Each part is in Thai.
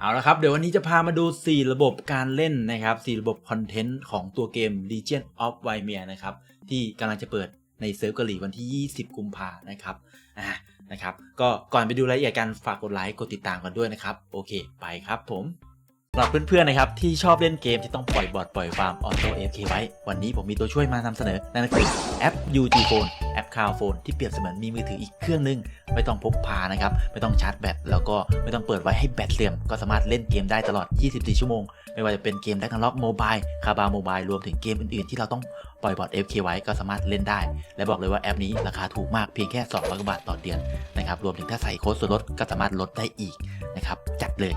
เอาละครับ เดี๋ยววันนี้จะพามาดู 4 ระบบการเล่นนะครับ 4 ระบบคอนเทนต์ของตัวเกม Legion of w y m e r นะครับ ที่กำลังจะเปิดในเซิร์ฟเกาหลีวันที่ 20 กุมภานะครับอ่านะครับ ก็ก่อนไปดูรายละเอียดกันฝากกดไลค์ กดติดตามกันด้วยนะครับ โอเค ไปครับผม สำหรับเพื่อนๆนะครับที่ชอบเล่นเกมที่ต้องปล่อยบอทปล่อยฟาร์มออโต้เอฟเคไว้ วันนี้ผมมีตัวช่วยมานำเสนอ นั่นก็คือแอป UG Phone แอป Cloud Phone ที่เปรียบเสมือนมีมือถืออีกเครื่องนึง ไม่ต้องพกพานะครับ ไม่ต้องชาร์จแบตแล้วก็ไม่ต้องเปิดไว้ให้แบตเสื่อม ก็สามารถเล่นเกมได้ตลอด 24 ชั่วโมง ไม่ว่าจะเป็นเกม d a g ก n l o c k Mobile คาบาโมบายรวมถึงเกมอื่นๆ ที่เราต้องปล่อยบอท FK ไว้ก็สามารถเล่นได้ และบอกเลยว่าแอปนี้ราคาถูกมากเพียงแค่ 200 บาทต่อเดือนนะครับรวมถึงถ้าใส่โค้ดส่วนลดก็สามารถลดได้อีกนะครับจัดเลย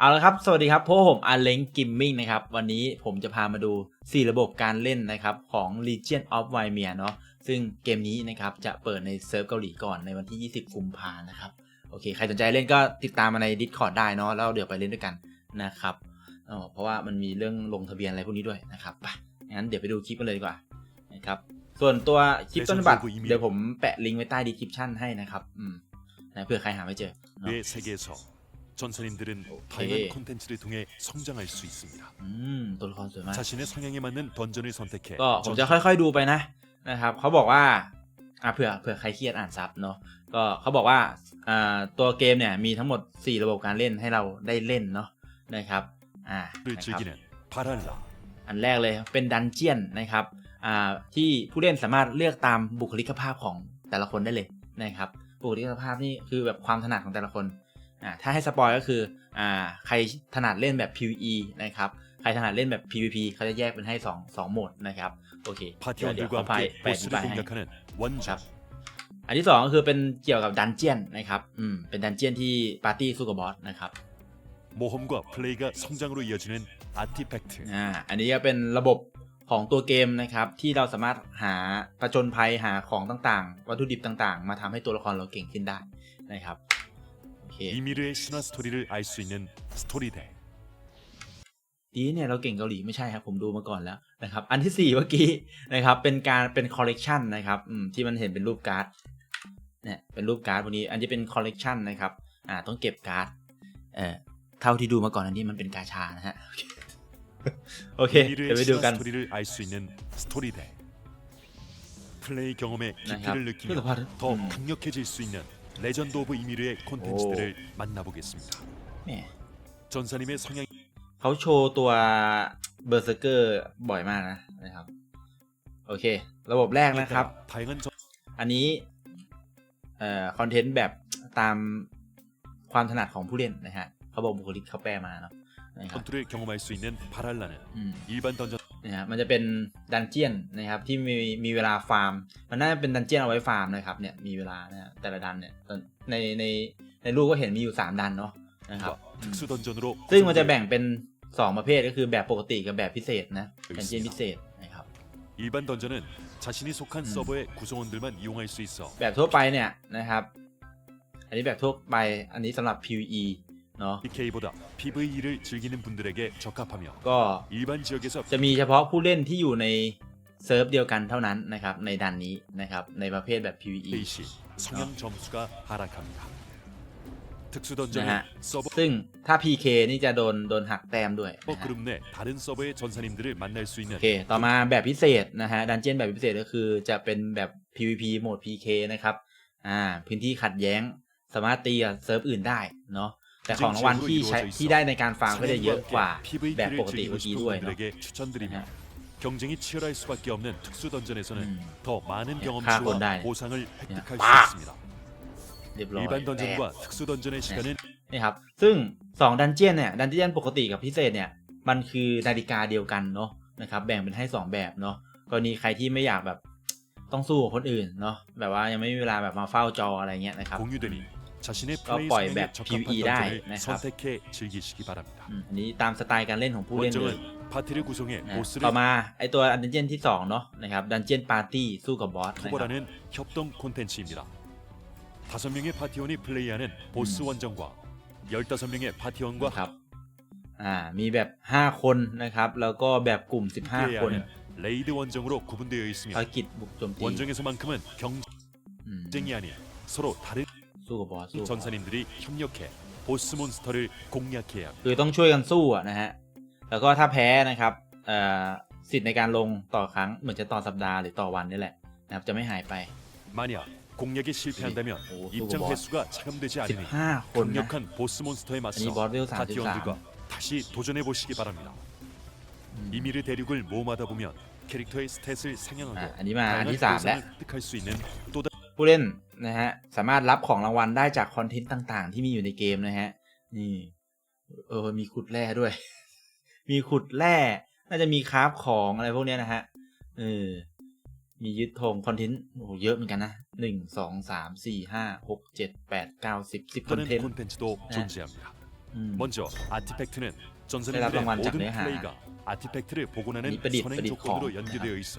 เอาละครับ สวัสดีครับพวกผมอาเล้งกิมมิ่งนะครับ วันนี้ผมจะพามาดู 4 ระบบการเล่นนะครับ ของ Legion of w i m e r เนาะซึ่งเกมนี้นะครับ จะเปิดในเซิร์ฟเกาหลีก่อนในวันที่ 20กุมภานะครับ โอเค ใครสนใจเล่นก็ติดตามมาใน Discord ได้เนาะแล้วเดี๋ยวไปเล่นด้วยกันนะครับอ๋อเพราะว่ามันมีเรื่องลงทะเบียนอะไรพวกนี้ด้วยนะครับไปงั้นเดี๋ยวไปดูคลิปกันเลยดีกว่านะครับส่วนตัวคลิปต้นฉบับเดี๋ยวผมแปะลิงก์ไว้ใต้ description ให้นะครับอืมนะเผื่อใครหาไม่เจอ เนาะ 뇌 세계에서 전사님들은 오케이. 다양한 콘텐츠를 통해 성장할 수 있습니다. อืมตัวละครสวยมาก 자신의 성향에 맞는 던전을 선택해 ก็ผมจะค่อยๆดูไปนะนะครับเขาบอกว่าอ่ะเผื่อเผื่อใครเครียดอ่านซับเนาะก็เขาบอกว่าอ่าตัวเกมเนี่ยมีทั้งหมด 4 ระบบการเล่นให้เราได้เล่นเนาะนะครับอ่า 를 นะครับ 즐기는 바랄라 อันแรกเลยเป็นดันเจียนนะครับอ่าที่ผู้เล่นสามารถเลือกตามบุคลิกภาพของแต่ละคนได้เลยนะครับบุคลิกภาพนี่คือแบบความถนัดของแต่ละคน อ่าถ้าให้สปอยก็คืออ่าใครถนัดเล่นแบบ PVE นะครับใครถนัดเล่นแบบ PVP เขาจะแยกเป็นให้2 2โหมดนะครับโอเคเดี๋ยวเดี๋ยว 파티원들과 เขาไป 함께 ไปอธิ 보스를 บายให้ 공격하는 ค 원정 รับ อันที่สองก็คือเป็นเกี่ยวกับดันเจียนนะครับอืมเป็นดันเจียนที่ปาร์ตี้สู้กับบอสนะครับ 모험과 플레이가 성장으로 이어지는 아티팩트 อ่าอันนี้ก็เป็นระบบของตัวเกมนะครับ ที่เราสามารถหาประจนภัยหาของต่างๆ วัตถุดิบต่างๆ มาทำให้ตัวละครเราเก่งขึ้นได้นะครับโอเค 이미르의 신화 스토리를 알 수 있는 스토리덱 ดีเนี่ยเราเก่งเกาหลีไม่ใช่ครับ ผมดูมาก่อนแล้วนะครับ อันที่สี่เมื่อกี้นะครับ เป็นการเป็นคอลเลกชันนะครับอืมที่มันเห็นเป็นรูปการ์ดเนี่ยเป็นรูปการ์ดพวกนี้ อันนี้เป็นคอลเลกชันนะครับอ่าต้องเก็บการ์ดเอ่อเท่าที่ดูมาก่อนอันนี้มันเป็นกาชานะฮะ โอเค เดี๋ยว 이미르의 ไปดู 신화 กัน 스토리를 알 수 있는 스토리덱 플 레이 경험의 깊이를 네, 느끼며 바로- 더 음. 강력해질 수 있는 레전드 오브 이미르의 콘텐츠들을 만나보겠습니다 เนี่ย 전사님의 성향 เขาโชว์ตัวเบอร์เซอร์เกอร์บ่อยมากนะนะครับ โอเค ระบบแรกนะครับ 다양한 전 อันนี้เอ่อคอนเทนต์แบบตามความถนัดของผู้เล่นนะฮะเขาบอกบุคลิกเขาแปลมาเนาะนะครับ 전투를 경험할 수 있는 바랄라는 อืม 일반 던전 ะมันจะเป็นดันเจียนนะครับที่มีมีเวลาฟาร์ม มันน่าจะเป็นดันเจียนเอาไว้ฟาร์มนะครับเนี่ยมีเวลานะแต่ละดันเนี่ยในในในรูปก็เห็นมีอยู่ 3 ดันเนาะนะครับซึ่งมันจะแบ่งเป็น 2 ประเภทก็คือแบบปกติกับแบบพิเศษนะดันเจียนพิเศษนะครับแบบทั่วไปเนี่ยนะครับอันนี้แบบทั่วไปอันนี้สำหรับ PVE เนาะ PK보다 PVE를 즐기는 분들에게 적합하며 ก็ 일반 지역에서 จะมีเฉพาะผู้เล่นที่อยู่ในเซิร์ฟเดียวกันเท่านั้นนะครับ ในดันนี้นะครับ ในประเภทแบบ PVE 플레이 시 성향 점수가 하락합니다. 특수 นะฮะ 던전은 서버 ซึ่งถ้า PK นี่จะโดนโดนหักแต้มด้วยนะฮะ 그룹 내 다른 서버의 전사님들을 만날 수 โอ 있는 เค ต่อมาแบบพิเศษนะฮะ ดันเจียนแบบพิเศษก็คือจะเป็นแบบ PVP โหมด PK นะครับ อ่า พื้นที่ขัดแย้ง สามารถตีกับเซิร์ฟอื่นได้เนาะ แต่ของรางวัลที่ใช้ที่ได้ในการฟาร์มก็จะเยอะกว่า PVP를 แบบปกติ 즐기고 เมื่อกี้ 싶은 ด้วยเนาะ 분들에게 추천드립니다. 네. 경쟁이 치열할 수밖에 없는 특수 던전에서는 음. 더 많은 야, 경험치와 가곤다. 보상을 획득할 수 아! 있습니다. เรียบร้อย 일반 แต้ม 던전과 특수 던전의 시간은 นี่ครับ ซึ่ง2ดันเจียนเนี่ย ดันเจียนปกติกับพิเศษเนี่ย มันคือนาฬิกาเดียวกันเนาะนะครับ แบ่งเป็นให้ 2 แบบเนาะ กรณีใครที่ไม่อยากแบบต้องสู้กับคนอื่นเนาะ แบบว่ายังไม่มีเวลาแบบมาเฝ้าจออะไรเงี้ยนะครับ 공유되니 자신의 어, 플레이 뭐, 성향에 맵 적합한 PVE 다, 던전을 네, 선택해 즐기시기 바랍니다. อืมอันนี้ตามสไตล์การเล่นของผู้เล่นเลย 원정은 파티를 구성해 นะ 보스를 ต่อมาไอตัวดันเจียนที่สองเนาะนะครับดันเจียนปาร์ตี้สู้กับบอสนะครับ 토벌하는 협동 콘텐츠입니다. 다섯 명의 파티원이 플레이하는 보스 음. 원정과 15명의 파티원과 ครับอ่ามีแบบ 5 คนนะครับ แล้วก็แบบกลุ่ม 15 คน 함께하는 레이드 원정으로 구분되어 ภาร 있으며 กิจบุกโจมตี 원정에서만큼은 อืม 경쟁이 아닌 서로 다른 สู้กับบอสสู้ 전사님들이 협력해 보스 몬스터를 공략해야 합니다. คือต้องช่วยกันสู้อะนะฮะ แล้วก็ถ้าแพ้นะครับเอ่อสิทธิ์ในการลงต่อครั้งเหมือนจะต่อสัปดาห์หรือต่อวันนี่แหละนะครับจะไม่หายไป 만약 공략에 실패한다면 오, 입장 수고 뭐. 횟수가 차감되지 않으니 15 คนนะ 강력한 보스 몬스터에 อันนี้ 맞서 บอสเวล 파티원들과 33 다시 도전해 보시기 바랍니다. อืม 이미르 대륙을 모험하다 보면 캐릭터의 스탯을 อ่ะ 상향하고 อันนี้มาอัน 다양한 ที่ 3 แล้ว 보상을 획득할 수 있는 또 ผู้เล่น นะฮะสามารถรับของรางวัลได้จากคอนเทนต์ต่างๆ ที่มีอยู่ในเกมนะฮะ นี่เออมีขุดแร่ด้วย มีขุดแร่น่าจะมีคราฟของอะไรพวกเนี้ยนะฮะเออมียึดธงคอนเทนต์โอ้โหเยอะเหมือนกันนะหนึ่งสองสามสี่ห้าหกเจ็ดแปดเก้าสิบสิบคอนเทน 다른 ต์ 콘텐츠도 네. 존재합니다. อืม 먼저 아티팩트는 대답 전사님들의 방관 모든 장르 하나. 플레이가 아티팩트를 복원하는 이ประดิษฐ์ 선행 ประดิษฐ์ 조건으로 ของ 연계되어 있어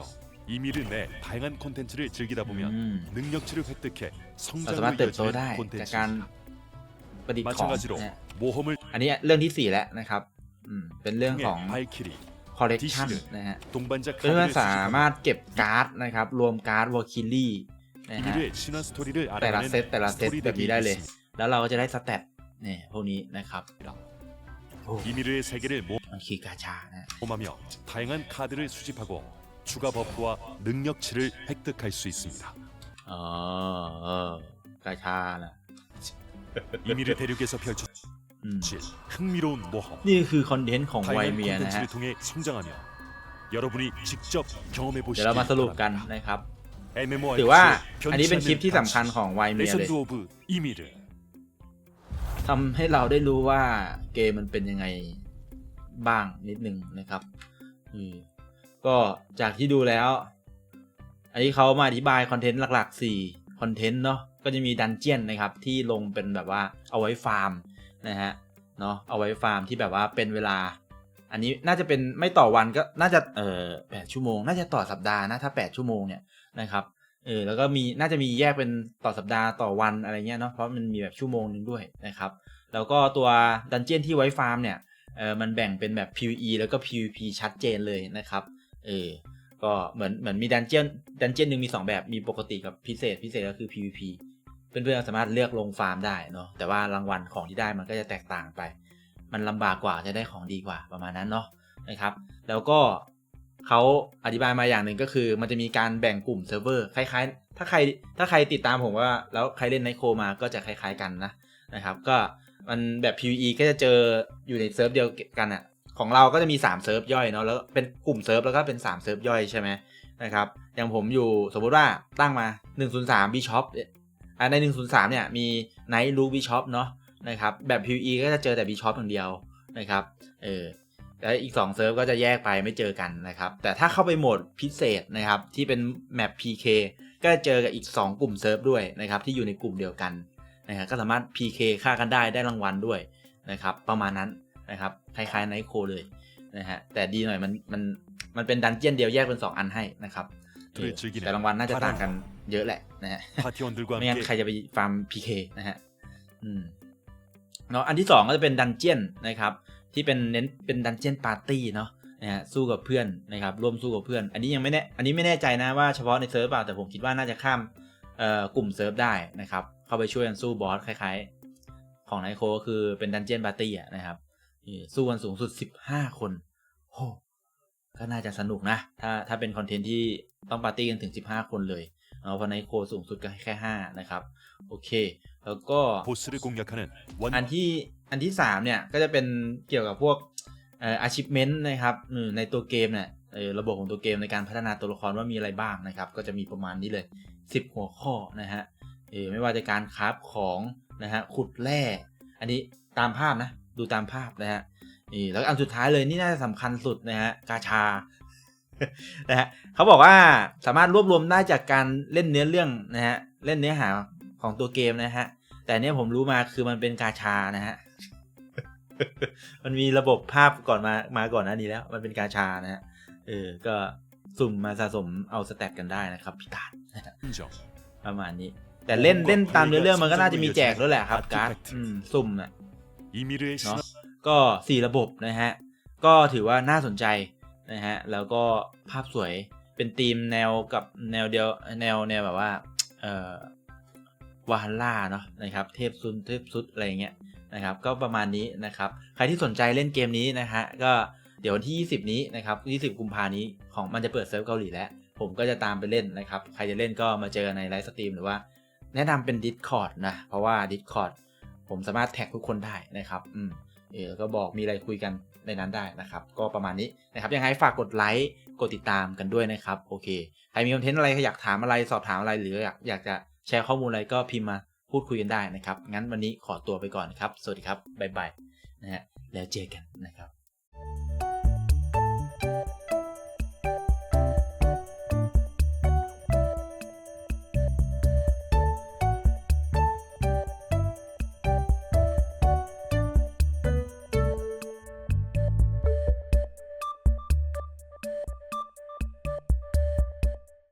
이미르 내 다양한 콘텐츠를 즐기다 อื 보면 ม 능력치를 획득해 เราสามารถ 성장으로 เติบโตได้ 이어지는 จากการ 콘텐츠입니다. ประดิษฐ์ของ 마찬가지로 นะฮะ 모험을 อันนี้เรื่องที่สี่แล้วนะครับ อืมเป็นเรื่อง 통해 ของ 발키리, collection 디시드, นะฮะ 동반자 เพื่อน 카드를 ๆสา 수집하고 มารถเก็บการ์ดนะครับ รวมการ์ดวอลคิลี่นะฮะ 이미르의 신화 스토리를 แต่ละ 알아가는 เซตแต่ละเซต 스토리 แบบนี้ 덱이 ได้เลย 있습니다. แล้วเราก็จะได้สเตตเนี่ยพวกนี้นะครับโอ้ 이미르의 세계를 มันคือกาชานะ 모험하며 다양한 카드를 수집하고 추가 버프와 능력치를 획득할 수 있습니다. อ๋อเออกาชานะ 이미르 대륙에서 펼쳐질 อืม 흥미로운 모험 นี่คือคอนเทนต์ของไว 다양한 เมียนะฮะ 콘텐츠를 통해 성장하며 여러분이 직접 경험해 เดี๋ 보시기 ยวเรามาสรุปกัน 바랍니다. นะครับ MMORPG ถือว่า 의 อันนี้เป็นคลิปที่ 변치 สำคัญ 않는 ของไวเมียเลย 레전드 오브 이미르 ทำให้เราได้รู้ว่าเกมมันเป็นยังไงบ้างนิดนึงนะครับอืม ก็จากที่ดูแล้ว อันนี้เขามาอธิบายคอนเทนต์หลักๆ4คอนเทนต์เนาะก็จะมีดันเจียนนะครับ ที่ลงเป็นแบบว่าเอาไว้ฟาร์มนะฮะเนาะเอาไว้ฟาร์มที่แบบว่าเป็นเวลา อันนี้น่าจะเป็นไม่ต่อวันก็น่าจะเออแปดชั่วโมง น่าจะต่อสัปดาห์นะถ้าแปดชั่วโมงเนี่ยนะครับเออแล้วก็มีน่าจะมีแยกเป็นต่อสัปดาห์ต่อวันอะไรเงี้ยเนาะเพราะมันมีแบบชั่วโมงนึงด้วยนะครับแล้วก็ตัวดันเจียนที่ไว้ฟาร์มเนี่ยเออมันแบ่งเป็นแบบ PVE แล้วก็ PVP ชัดเจนเลยนะครับ เออ ก็เหมือนเหมือนมีดันเจียนดันเจียนหนึ่งมี2แบบมีปกติกับพิเศษพิเศษก็คือ PVP เพื่อนๆสามารถเลือกลงฟาร์มได้เนาะแต่ว่ารางวัลของที่ได้มันก็จะแตกต่างไป มันลำบากกว่าจะได้ของดีกว่าประมาณนั้นเนาะนะครับ แล้วก็เขาอธิบายมาอย่างหนึ่งก็คือ มันจะมีการแบ่งกลุ่มเซิร์ฟเวอร์คล้ายๆ ถ้าใครถ้าใครติดตามผมว่าแล้วใครเล่นไนโคมาก็จะคล้าย ๆกันนะนะครับ ก็มันแบบ PVE ก็จะเจออยู่ในเซิร์ฟเดียวกันอะ ของเราก็จะมี 3 เซิร์ฟย่อยเนาะแล้วเป็นกลุ่มเซิร์ฟแล้วก็เป็น 3 เซิร์ฟย่อยใช่ไหมนะครับอย่างผมอยู่สมมติว่าตั้งมา 103 b s h o p อ่าใน 103 เนี่ยมี Night Rook b s h o p เนาะนะครับแบบ PVE ก็จะเจอแต่ b s h o p อย่างเดียวนะครับเออแล้วอีก 2 เซิร์ฟก็จะแยกไปไม่เจอกันนะครับ แต่ถ้าเข้าไปโหมดพิเศษนะครับที่เป็นแมป PK ก็จะเจอกับอีก 2 กลุ่มเซิร์ฟด้วยนะครับที่อยู่ในกลุ่มเดียวกันนะครับก็สามารถ PK ฆ่ากันได้ได้รางวัลด้วยนะครับประมาณนั้น นะครับคล้ายๆไนโคเลยนะฮะแต่ดีหน่อยมันมันมันเป็นดันเจียนเดียวแยกเป็น 2 อันให้นะครับแต่รางวัลน่าจะต่างกันเยอะแหละนะฮะไม่งั้นใครจะไปฟาร์มพีเคนะฮะอืมเนาะอันที่ 2 ก็จะเป็นดันเจียนนะครับ ที่เป็นเน้นเป็นดันเจียนปาร์ตี้เนาะนะฮะสู้กับเพื่อนนะครับร่วมสู้กับเพื่อน อันนี้ยังไม่แน่อันนี้ไม่แน่ใจนะว่าเฉพาะในเซิร์ฟเปล่าแต่ผมคิดว่าน่าจะข้ามเอ่อกลุ่มเซิร์ฟได้นะครับ เข้าไปช่วยกันสู้บอสคล้าย ๆ ของไนโคก็คือเป็นดันเจียนปาร์ตี้นะครับ สู้กันสูงสุดสิบห้าคนโหก็น่าจะสนุกนะ ถ้าถ้าเป็นคอนเทนต์ที่ต้องปาร์ตี้กันถึงสิบห้าคนเลยเอาพอในโคสูงสุดก็แค่ห้านะครับ โอเค แล้วก็อันที่อันที่สามเนี่ยก็จะเป็นเกี่ยวกับพวกเอ่อ achievement นะครับในตัวเกมเนี่ยระบบของตัวเกมในการพัฒนาตัวละครว่ามีอะไรบ้างนะครับ ก็จะมีประมาณนี้เลย 10 หัวข้อนะฮะไม่ว่าจะการคราฟของนะฮะขุดแร่ อันนี้ตามภาพนะ ดูตามภาพนะฮะนี่แล้วอันสุดท้ายเลยนี่น่าจะสำคัญสุดนะฮะกาชานะฮะเขาบอกว่าสามารถรวบรวมได้จากการเล่นเนื้อเรื่องนะฮะเล่นเนื้อหาของตัวเกมนะฮะแต่เนี้ยผมรู้มาคือมันเป็นกาชานะฮะมันมีระบบภาพก่อนมามาก่อนหน้านี้แล้ว มันเป็นกาชานะฮะเออก็สุ่มมาสะสมเอาสแต็กกันได้นะครับพี่ตาประมาณนี้ แต่เล่นเล่นตามเนื้อเรื่องมันก็น่าจะมีแจกด้วยแหละครับการ์ดสุ่มอะ เนาะก็สี่ระบบนะฮะ ก็ถือว่าน่าสนใจนะฮะ แล้วก็ภาพสวยเป็นธีมแนวกับแนวเดียวแนวแนวแบบว่าเอ่อวาฮันล่าเนาะนะครับ เทพซุนเทพซุดอะไรเงี้ยนะครับ ก็ประมาณนี้นะครับ ใครที่สนใจเล่นเกมนี้นะฮะ ก็เดี๋ยววันที่ 20 นี้นะครับ 20 กุมภานี้ของมันจะเปิดเซิร์ฟเกาหลีแล้ว ผมก็จะตามไปเล่นนะครับ ใครจะเล่นก็มาเจอในไลฟ์สตรีมหรือว่า แนะนำเป็น Discord นะ เพราะว่า Discord ผมสามารถแท็กทุกคนได้นะครับอืมเออก็บอกมีอะไรคุยกันในนั้นได้นะครับ ก็ประมาณนี้นะครับยังไงฝากกดไลค์กดติดตามกันด้วยนะครับ โอเคใครมีคอนเทนต์อะไรอยากถามอะไรสอบถามอะไรหรืออยากอยากจะแชร์ข้อมูลอะไรก็พิมพ์มาพูดคุยกันได้นะครับ งั้นวันนี้ขอตัวไปก่อนครับ สวัสดีครับบ๊ายบายนะฮะแล้วเจอกัน